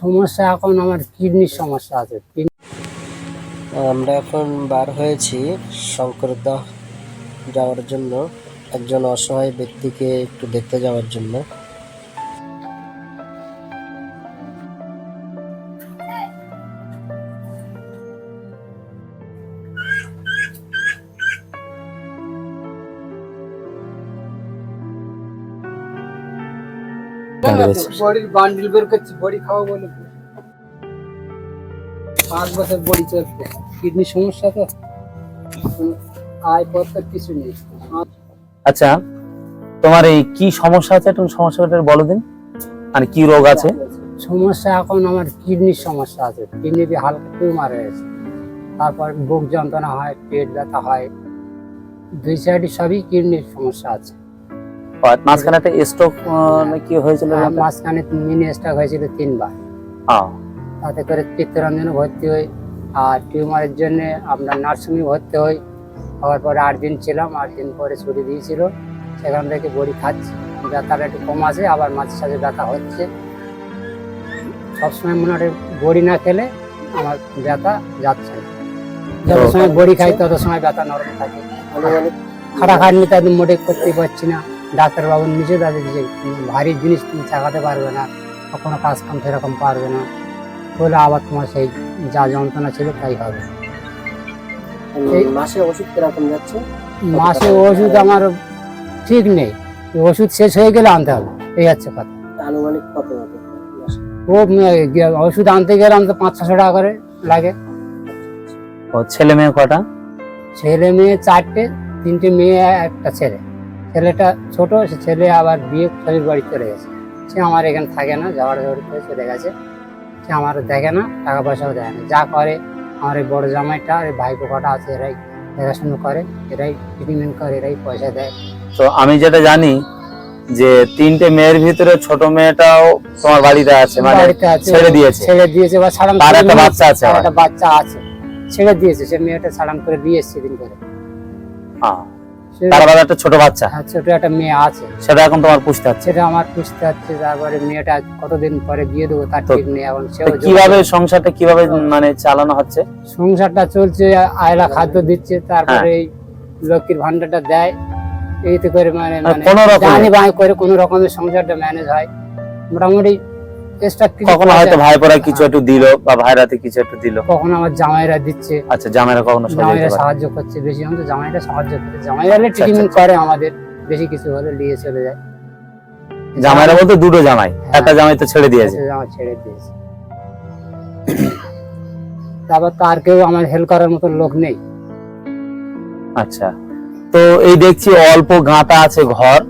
সমস্যা এখন আমার কিডনির সমস্যা আছে। আমরা এখন বার হয়েছি শঙ্করদহ যাওয়ার জন্য। একজন অসহায় ব্যক্তিকে একটু দেখতে যাওয়ার জন্য। বড়ির বান্ডিল বের করছি বড়ি খাওয়া বলে। পাঁচ বছর বড়ি চলছে। কিডনির সমস্যা তো? আয় কিছু নেই। আচ্ছা তোমার এই কি সমস্যা আছে একটু সমস্যাটা বলো দিন। মানে কি রোগ আছে? সমস্যা এখন আমার কিডনির সমস্যা আছে। কিডনিতে হালকা টিউমার হয়েছে তারপর বুক যন্ত্রণা হয় পেট ব্যথা হয়। দুই সাইডে সবই কিডনির সমস্যা আছে। আর মাঝখানে একটা স্ট্রোক কি হয়েছিল? আর মাঝখানে মিনি স্ট্রোক হয়েছিল তিনবার। হ্যাঁ। তাতে করে চিত্তরঞ্জনে ভর্তি হই আর টিউমারের জন্য আপনার নার্সিংয়ে ভর্তি হই। হওয়ার পরে আট দিন ছিলাম আট দিন পরে ছুটি দিয়েছিল। সেখান থেকে বড়ি খাচ্ছি। ব্যথাটা একটু কম আছে আবার মাঝে সাঝে ব্যথা হচ্ছে। সবসময় মনে হয় বড়ি না খেলে আমার ব্যথা যাচ্ছে যত সময় বড়ি খাই তত সময় ব্যথা নরম থাকে। আনুমানিক খাটাখাটনি তাদের মোটে করতে পারছি না। ডাক্তারবাবু নিজে তাদের যে ভারী জিনিস তুমি চাকাতে পারবে না কখনো কাজ কাম সেরকম পারবে না। বলে আবার তোমার সেই যা যন্ত্রণা ছিল তাই হবে। মাসে ওষুধ কীরকম যাচ্ছে? মাসে ওষুধ আমার ঠিক নেই ওষুধ শেষ হয়ে গেলে আনতে হবে এই হচ্ছে কথা। আনুমানিক কত ও ওষুধ আনতে গেলাম তো পাঁচ ছশো টাকা করে লাগে। ও ছেলে মেয়ে কটা? ছেলে মেয়ে চারটে তিনটে মেয়ে একটা ছেলে। ছেলেটা ছোট সে ছেলে আবার বিয়ে শরীর বাড়ি চলে গেছে। সে আমার এখানে থাকে না যাওয়ার ঝড়ি করে চলে গেছে। সে আমার দেখে না টাকা পয়সাও দেয় না। যা করে আমার এই বড় জামাইটা আর এই ভাইপো কটা আছে এরাই দেখাশুনো করে এরাই ট্রিটমেন্ট করে এরাই পয়সা দেয়। তো আমি যেটা জানি যে তিনটে মেয়ের ভিতরে ছোট মেয়েটাও তোমার বাড়িতে আছে মানে ছেড়ে দিয়েছে। ছেড়ে দিয়েছে বা ছাড়ান তার একটা বাচ্চা আছে একটা বাচ্চা আছে ছেড়ে দিয়েছে। সে মেয়েটা ছাড়ান করে দিয়ে এসছে দিন করে। হ্যাঁ। একটা ছোট বাচ্চা। হ্যাঁ, ছোট একটা মেয়ে আছে। সেটা এখন তোমার পুষতে হচ্ছে সেটা আমার পুষতে হচ্ছে তারপরে মেয়েটা কতদিন পরে বিয়ে দেবো তার ঠিক নেই এখন সেও তো কীভাবে সংসারটা কীভাবে মানে চালানো হচ্ছে? সংসারটা চলছে আয়লা খাদ্য দিচ্ছে তারপরে হ্যাঁ। এই লক্ষ্মীর ভান্ডারটা দেয়। এইতে করে মানে মানে মানে কোনো রকমে। করে কোনো রকমের সংসারটা ম্যানেজ হয়। মোটামুটি কখনো হয়তো যায়। ভাইপোরা কিছু একটু দিল বা ভাইরাতে কিছু একটু দিল। কখনো আমার জামাইরা দিচ্ছে। আচ্ছা জামাইরা কখনো জামাইরা সাহায্য করছে বেশি হলে জামাইরা সাহায্য করছে। জামাইরা ট্রিটমেন্ট আচ্ছা। করে আমাদের বেশি কিছু হলে নিয়ে চলে যায়। জামাইরা বলতে দুটো জামাই। হ্যাঁ। একটা জামাই তো ছেড়ে দিয়েছে। জামাই ছেড়ে দিয়েছে। তারপর তার কেউ আমার হেল্প করার মতো লোক নেই। আচ্ছা তো এই দেখছি অল্প গাঁটা আছে ঘর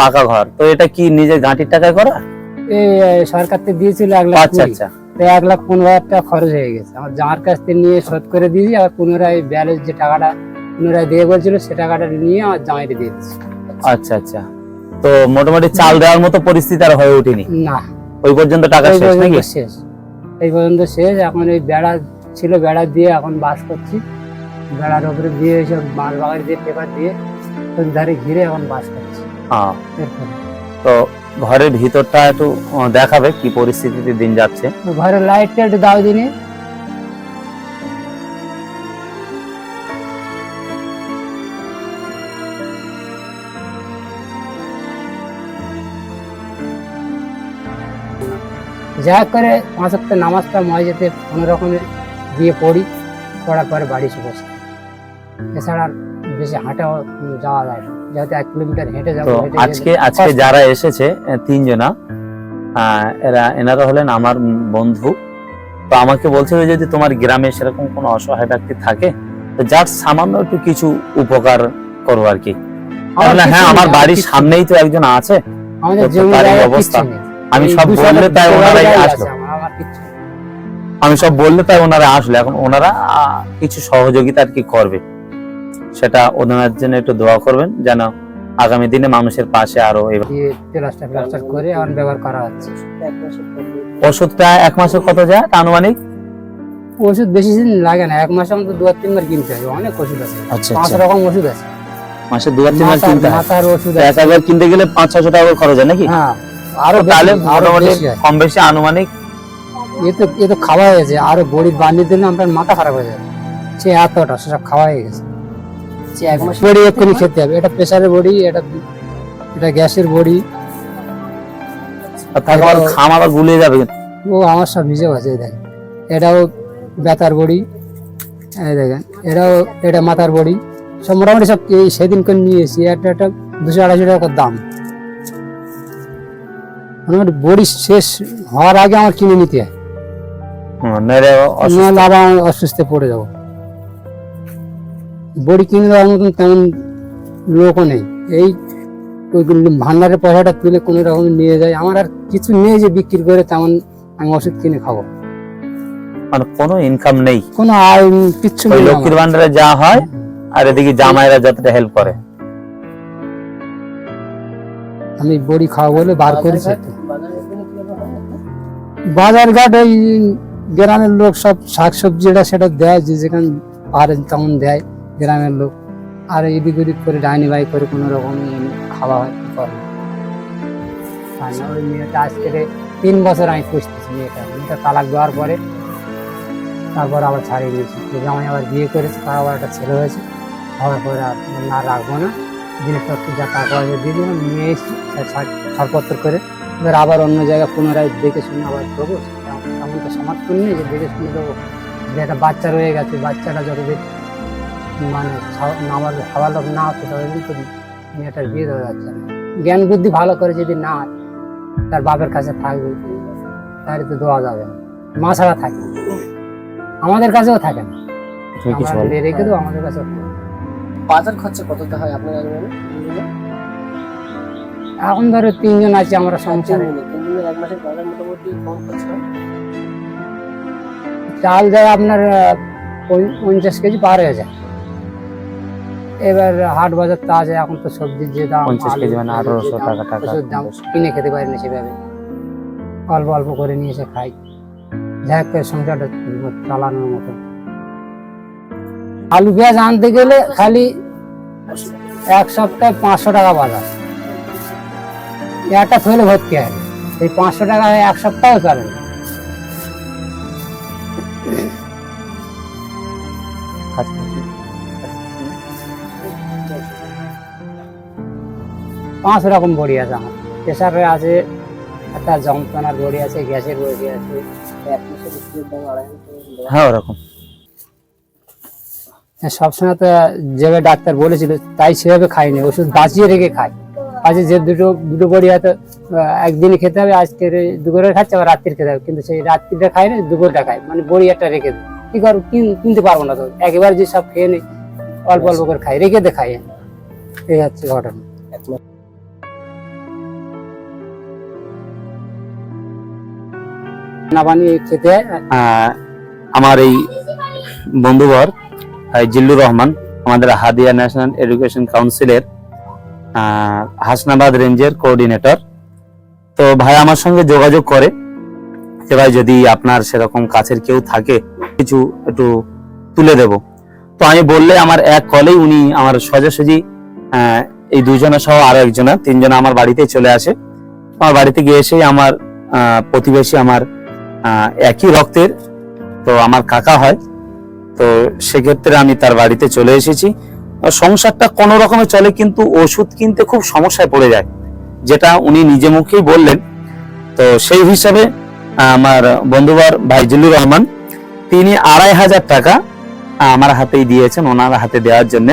পাকা ঘর। তো এটা কি নিজের ঘাঁটির টাকায় করা? সরকার থেকে দিয়েছিল এক লাখ আচ্ছা আচ্ছা। তো এক লাখ পনেরো হাজার টাকা খরচ হয়ে গেছে। আমার জামার কাছ থেকে নিয়ে শোধ করে দিয়েছি আবার পুনরায় ব্যালেন্স যে টাকাটা পুনরায় দিয়ে বলছিল সে টাকাটা নিয়ে আমার জামাইকে দিয়ে দিচ্ছি আচ্ছা আচ্ছা। তো মোটামুটি চাল দেওয়ার মতো পরিস্থিতি আর হয়ে ওঠেনি? না। ওই পর্যন্ত টাকা শেষ নাকি? শেষ। এই পর্যন্ত শেষ। এখন এই বেড়া ছিল বেড়া দিয়ে এখন বাস করছি। বেড়ার উপরে দিয়ে এইসব মাল বাগান দিয়ে পেপার দিয়ে ওই ধারে ঘিরে এখন বাস করছি। হ্যাঁ। তো ঘরের ভিতরটা একটু দেখাবে কি পরিস্থিতিতে দিন যাচ্ছে। ঘরের লাইটটা একটু দাও দিনে। যা করে, পাঁচ সপ্তাহ নামাজটা মসজিদে কোনো রকমের দিয়ে পড়ি, পড়ার পরে বাড়ি বসে এছাড়া বেশি হাঁটাও যাওয়া যায় না। যেহেতু এক কিলোমিটার হেঁটে যাব আজকে আজকে যারা এসেছে তিনজনা এরা এনারা হলেন আমার বন্ধু। তো আমাকে বলছিল যদি তোমার গ্রামে সেরকম কোনো অসহায় ব্যক্তি থাকে তো যার সামান্য একটু কিছু উপকার করব আর কি। হ্যাঁ আমার বাড়ির সামনেই তো একজন আছে অবস্থা। আমি সব বললে তাই ওনারাই আসলো। আমি সব বললে তাই ওনারা আসলে। এখন ওনারা কিছু সহযোগিতা আর কি করবে। সেটা ওনার জন্য একটু দোয়া করবেন যেন আগামী দিনে মানুষের পাশে আরও করে ব্যবহার হচ্ছে। ওষুধটা এক মাসে কত যায় আনুমানিক? ওষুধ বেশি দিন লাগে না এক মাসে আমাদের দু আর তিনবার কিনতে অনেক ওষুধ আছে। আচ্ছা পাঁচ রকম ওষুধ আছে। মাসে দু তিন মাস মাথার কিনতে হয়? ওষুধ এক একবার কিনতে গেলে পাঁচ ছশো টাকা করে খরচ হয় নাকি? হ্যাঁ আরও তাহলে মোটামুটি কম বেশি আনুমানিক এ তো এ তো খাওয়া হয়ে গেছে আরও বড়ি বানিয়ে দিলে আপনার মাথা খারাপ হয়ে যাবে। সে এতটা সেসব খাওয়া হয়ে গেছে। যে এক মাস বড়ি এক্ষুনি খেতে হবে। এটা প্রেসারের বড়ি এটা এটা গ্যাসের বড়ি। আর তাকে আবার খাম আবার গুলিয়ে যাবে ও আমার সব ভিজে গেছে দেখেন। এটাও বেতার বড়ি এই দেখেন। এটাও এটা মাথার বড়ি। সব মোটামুটি সব এই সেদিন করে নিয়ে এসেছি। একটা একটা দুশো আড়াইশো টাকা করে দাম। মোটামুটি বড়ি শেষ হওয়ার আগে আমার কিনে নিতে হয়। নাহলে আবার আমি অসুস্থ পড়ে যাব। বড়ি কিনে দেওয়ার মতন তেমন লোকও নেই। এই ওই ভান্ডারের পয়সাটা তুলে কোনো রকম নিয়ে যায়। আমার আর কিছু নেই যে বিক্রি করে তেমন আমি ওষুধ কিনে খাব। মানে কোনো ইনকাম নেই। কোনো আয় কিচ্ছু নেই লক্ষ্মীর। ভান্ডারে যা হয় আর এদিকে জামাইরা যতটা হেল্প করে। আমি বড়ি খাওয়া বলে বার করেছি। বাজারঘাট- বাজারে ঘাট ওই গ্রামের লোক সব শাকসবজি এটা সেটা দেয় যে যেখানে পারে তেমন দেয়। গ্রামের লোক। আর এদিক ওদিক করে ডাইনি বাই করে কোনো রকম খাওয়া হয়, কি করে? ওই মেয়েটা আজকে তিন বছর আমি পুষতেছি মেয়েটা। মেয়েটা তালাক দেওয়ার পরে তারপর আবার ছাড়িয়ে দিয়েছি। তো জামাই আবার বিয়ে করেছে তার আবার একটা ছেলে হয়েছে। হওয়ার পরে আর না রাখব না। জিনিসপত্র যা টাকা পয়সা দিয়ে দিলাম নিয়ে এসেছি ছাড়পত্র করে। এবার আবার অন্য জায়গায় পুনরায় দেখে শুনে আবার দেবো। তেমন তো সমর্থন নেই যে দেখে শুনে দেবো। যে একটা বাচ্চা রয়ে গেছে, বাচ্চাটা যতদিন মানে খাওয়া- আমার খাওয়ার লোক না হচ্ছে ততদিন তো মেয়েটার বিয়ে দেওয়া যাচ্ছে না। জ্ঞান বুদ্ধি ভালো করে যদি না তার বাপের কাছে থাকবে। তাহলে তো দেওয়া যাবে না। মা ছাড়া থাকে আমাদের কাছেও থাকে না। রেখে দেবো আমাদের কাছে। বাজার খরচা কতটা হয় আপনার এখন ধরো তিনজন আছে আমরা সংসারে। চাল যায় আপনার পঞ্চাশ কেজি পার হয়ে যায়। এবার হাট বাজার তো আছে এখন তো সবজির যে দাম পঞ্চাশ কেজি মানে আঠারোশো টাকা টাকা। দাম কিনে খেতে পারি না সেভাবে। অল্প অল্প করে নিয়ে এসে খাই। যাই হোক সংসারটা চালানোর মতো। আলু পেঁয়াজ আনতে গেলে খালি এক সপ্তাহে পাঁচশো টাকা বাজার। একটা থইলে ভর্তি হয়। এই পাঁচশো টাকা এক সপ্তাহে চলে না। পাঁচ রকম বড়ি আছে আমার। প্রেশারের আছে একটা যন্ত্রণার বড়ি আছে গ্যাসের বড়ি আছে হ্যাঁ ওরকম। সবসময় তো যেভাবে ডাক্তার বলেছিল তাই সেভাবে খাইনি ওষুধ বাঁচিয়ে রেখে খাই। আজকে যে দুটো দুটো বড়ি হয়তো একদিনে খেতে হবে আজকে দুপুরে খাচ্ছে আবার রাত্রির খেতে হবে কিন্তু সেই রাত্রিটা খাই না দুপুরটা খাই মানে বড়ি একটা রেখে দেয় কি করব কিন- কিনতে পারব না তো একেবারে যে সব খেয়ে নিই অল্প অল্প করে খাই রেখে দে খাই। এই হচ্ছে ঘটনা। না বানিয়ে খেতে আমার এই বন্ধুবর জিল্লুর রহমান, আমাদের হাদিয়া ন্যাশনাল এডুকেশন কাউন্সিলের হাসনাবাদ রেঞ্জের কোঅর্ডিনেটর। তো ভাই আমার সঙ্গে যোগাযোগ করে যে ভাই যদি আপনার সেরকম কাছের কেউ থাকে, কিছু একটু তুলে দেব। তো আমি বললে আমার এক কলেই উনি আমার সোজাসুজি এই দুজনের সহ আরও একজনা, তিনজনা আমার বাড়িতে চলে আসে। আমার বাড়িতে গিয়ে এসে আমার প্রতিবেশী আমার একই রক্তের, তো আমার কাকা হয়। তো সেক্ষেত্রে আমি তার বাড়িতে চলে এসেছি। সংসারটা কোনো রকমে চলে, কিন্তু ওষুধ কিনতে খুব সমস্যায় পড়ে যায়, যেটা উনি নিজে মুখেই বললেন। তো সেই হিসাবে আমার বন্ধুবার ভাইজুলুর রহমান, তিনি আড়াই হাজার টাকা আমার হাতেই দিয়েছেন ওনার হাতে দেওয়ার জন্য।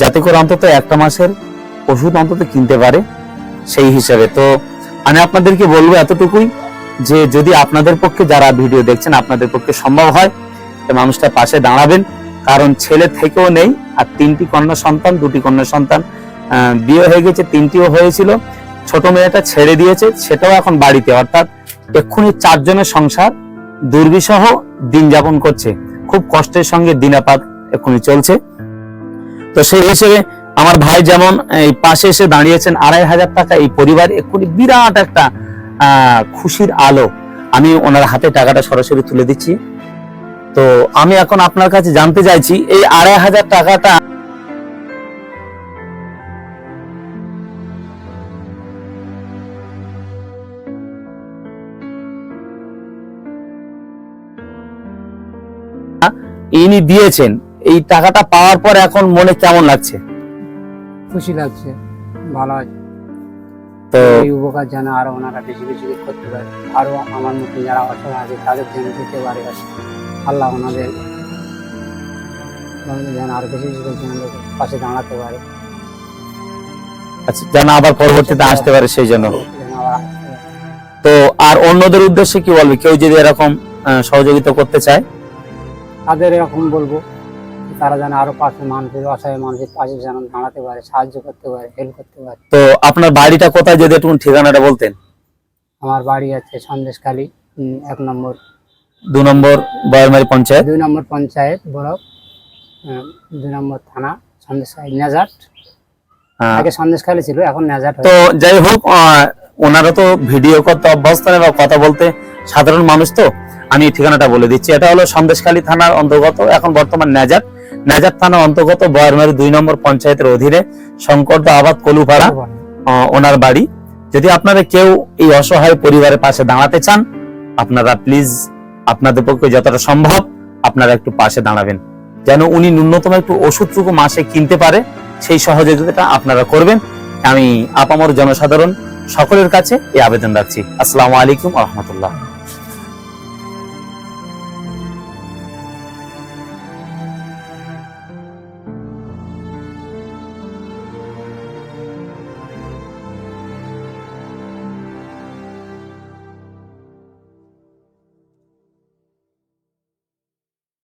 যাতে করে অন্তত একটা মাসের ওষুধ অন্তত কিনতে পারে সেই হিসাবে। তো আমি আপনাদেরকে বলব এতটুকুই। যে যদি আপনাদের পক্ষে যারা ভিডিও দেখছেন আপনাদের পক্ষে সম্ভব হয়, তো মানুষটার পাশে দাঁড়াবেন। কারণ ছেলে থেকেও নেই, আর তিনটি কন্যা সন্তান, দুটি কন্যা সন্তান বিয়ে হয়ে গেছে, তিনটিও হয়েছিল। ছোট মেয়েটা ছেড়ে দিয়েছে, সেটাও এখন বাড়িতে। অর্থাৎ এক্ষুনি চারজনের সংসার দুর্বিষহ দিন যাপন করছে। খুব কষ্টের সঙ্গে দিনাপাত এক্ষুনি চলছে। তো সেই হিসেবে আমার ভাই যেমন এই পাশে এসে দাঁড়িয়েছেন, আড়াই হাজার টাকা এই পরিবার এক্ষুনি বিরাট একটা খুশির আলো। আমি ওনার হাতে টাকাটা সরাসরি তুলে দিচ্ছি। তো আমি এখন আপনার কাছে জানতে চাইছি, এই আড়াই হাজার টাকাটা ইনি দিয়েছেন। এই টাকাটা পাওয়ার পর এখন মনে কেমন লাগছে? খুশি লাগছে, ভালো আছে। তো এই উপকার যেন আরও ওনারা বেশি বেশি করতে পারে। আরও আমার মতো যারা অসহায় আছে তাদের যেন দিতে পারে আল্লাহ ওনাদের যেন আরও বেশি বেশি করে যেন পাশে দাঁড়াতে পারে। আচ্ছা যেন আবার পরবর্তীতে আসতে পারে সেই জন্য। তো আর অন্যদের উদ্দেশ্যে কি বলবে? কেউ যদি এরকম সহযোগিতা করতে চায়? তাদের এরকম বলব। তারা যেন আরও পাশে মানুষের অসহায় মানুষের পাশে যেন দাঁড়াতে পারে সাহায্য করতে পারে হেল্প করতে পারে। তো আপনার বাড়িটা কোথায় যদি একটু ঠিকানাটা বলতেন? আমার বাড়ি আছে সন্দেশখালী এক নম্বর। দু নম্বর বয়ারমারি পঞ্চায়েত? দুই নম্বর পঞ্চায়েত ব্লক দুই নম্বর থানা সন্দেশখালী নেজাট। আগে সন্দেশখালী ছিল এখন নেজাট তো যাই হোক ওনারা তো ভিডিও করতে অভ্যস্ত নেই বা কথা বলতে সাধারণ মানুষ তো। আমি ঠিকানাটা বলে দিচ্ছি। এটা হলো সন্দেশখালী থানার অন্তর্গত এখন বর্তমান নাজাত নাজাত থানার অন্তর্গত বয়ারমারি দুই নম্বর পঞ্চায়েতের অধীনে শঙ্করদা আবাদ কলুপাড়া ওনার বাড়ি। যদি আপনারা কেউ এই অসহায় পরিবারের পাশে দাঁড়াতে চান আপনারা প্লিজ আপনাদের পক্ষে যতটা সম্ভব আপনারা একটু পাশে দাঁড়াবেন। যেন উনি ন্যূনতম একটু ওষুধটুকু মাসে কিনতে পারে সেই সহযোগিতাটা আপনারা করবেন। আমি আপামর জনসাধারণ সকলের কাছে এই আবেদন রাখছি। আসসালামু আলাইকুম রহমতুল্লাহ।